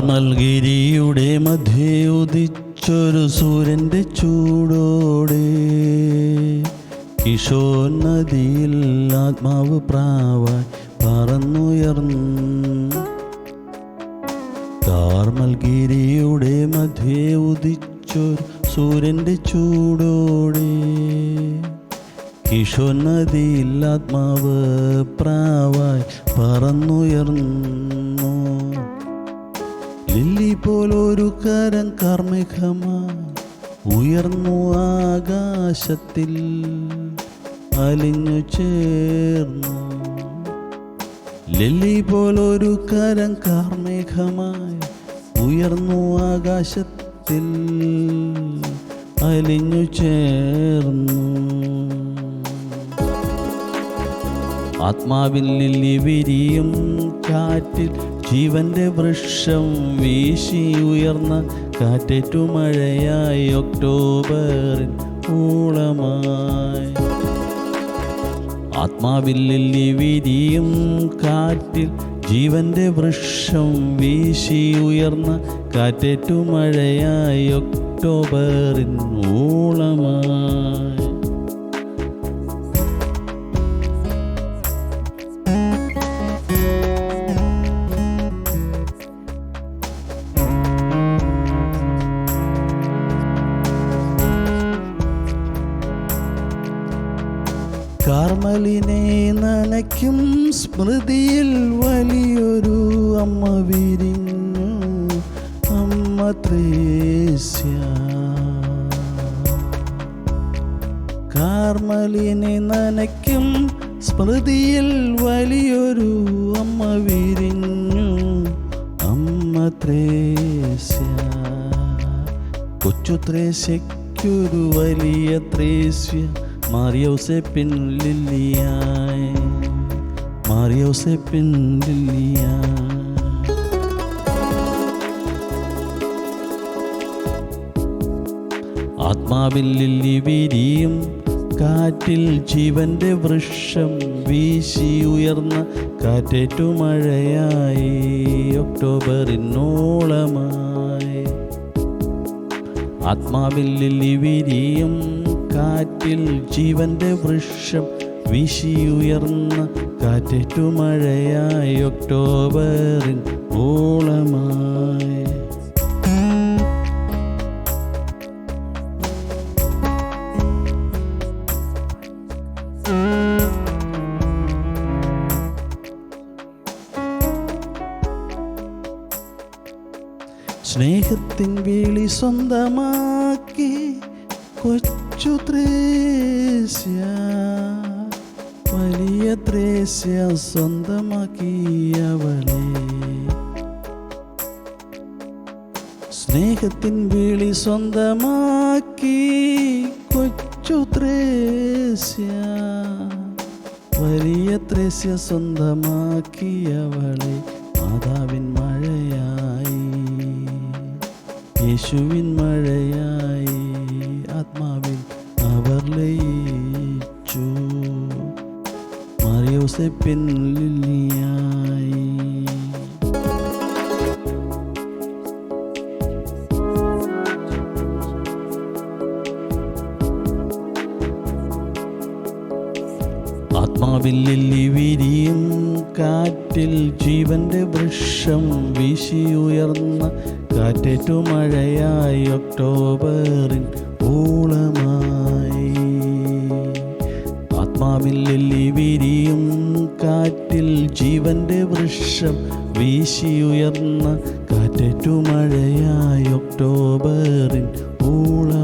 കാർമൽഗിരിയുടെ മധ്യേ ഉദിച്ചൊരു സൂര്യന്റെ ചൂടോടെ. കിഷോർ നദിയിൽ ആത്മാവ് പ്രാവായി പറന്നുയർന്നു. കാർമൽഗിരിയുടെ മധ്യേ ഉദിച്ചൊരു സൂര്യന്റെ ചൂടോടെ. കിഷോർ നദിയിൽ ആത്മാവ് പ്രാവായി പറന്നുയർന്നു. ലില്ലി പോലൊരു കരം കാർമികമായി ഉയർന്നു ആകാശത്തിൽ. അലിഞ്ഞു ചേർന്നു. ലില്ലി പോലൊരു കരം കാർമേഘമായി ഉയർന്നു ആകാശത്തിൽ. അലിഞ്ഞു ചേർന്നു. ആത്മാവിൽ ലില്ലി വിരിയും കാറ്റിൽ ജീവന്റെ വൃക്ഷം വീശി ഉയർന്ന കാറ്റേറ്റു മഴയായി ഒക്ടോബറിൽ ഊളമായി. ആത്മാവിൽ വിരിയും കാറ്റിൽ ജീവന്റെ വൃക്ഷം വീശി ഉയർന്ന കാറ്റേറ്റു മഴയായി ഒക്ടോബറിൻ ഊളമായി. കാർമലിനെ നനയ്ക്കും സ്മൃതിയിൽ വലിയൊരു അമ്മ വിരിഞ്ഞു. അമ്മ ത്രേസ്യ. കാർമലിനെ നനയ്ക്കും സ്മൃതിയിൽ വലിയൊരു അമ്മ വിരിഞ്ഞു. അമ്മ ത്രേസ്യ. കൊച്ചു ത്രേസ്യയ്ക്കൊരു വലിയ ത്രേസ്യ. മാറിയോസെപ്പിൻ ലില്ലിയായി മാറിയോസെപ്പിൻ ലില്ലിയായി. ആത്മാവിൽ ലില്ലി വിരിയും കാറ്റിൽ ജീവന്റെ വൃക്ഷം വീശി ഉയർന്ന കാറ്റേറ്റു മഴയായി ഒക്ടോബറിനോളമായി. ആത്മാവിൽ ലില്ലി വിരിയും കാറ്റിൽ ജീവന്റെ വൃക്ഷം വീശി ഉയർന്ന കാറ്റേറ്റു മഴയായി ഒക്ടോബറിൻ ഓളമായി. സ്നേഹത്തിൻ വിളി സ്വന്തമാക്കി കൊച്ചു ത്രേസ്യ വലിയ ത്രേസ്യ സ്വന്തമാക്കിയവളെ സ്നേഹത്തിൻ വിളി സ്വന്തമാക്കി കൊച്ചു ത്രേസ്യ. വലിയ ത്രേസ്യ സ്വന്തമാക്കിയവളെ മാതാവിൻ മഴയായി. യേശുവിൻ മഴയായി. അവർ ലയിച്ചു മറിയോസെപ്പിൻ ലില്ലിയായി. ആത്മാവിൽ വിരിയും കാറ്റിൽ ജീവന്റെ വൃക്ഷം വീശി ഉയർന്ന കാറ്റേറ്റു മഴയായി ഒക്ടോബറിൻ ഊളമായി ആത്മാവിൽ വിരിയും കാറ്റിൽ ജീവന്റെ വൃക്ഷം വീശിയുയർന്ന കാറ്റേറ്റു മഴയായി ഒക്ടോബറിൻ ഊളമായി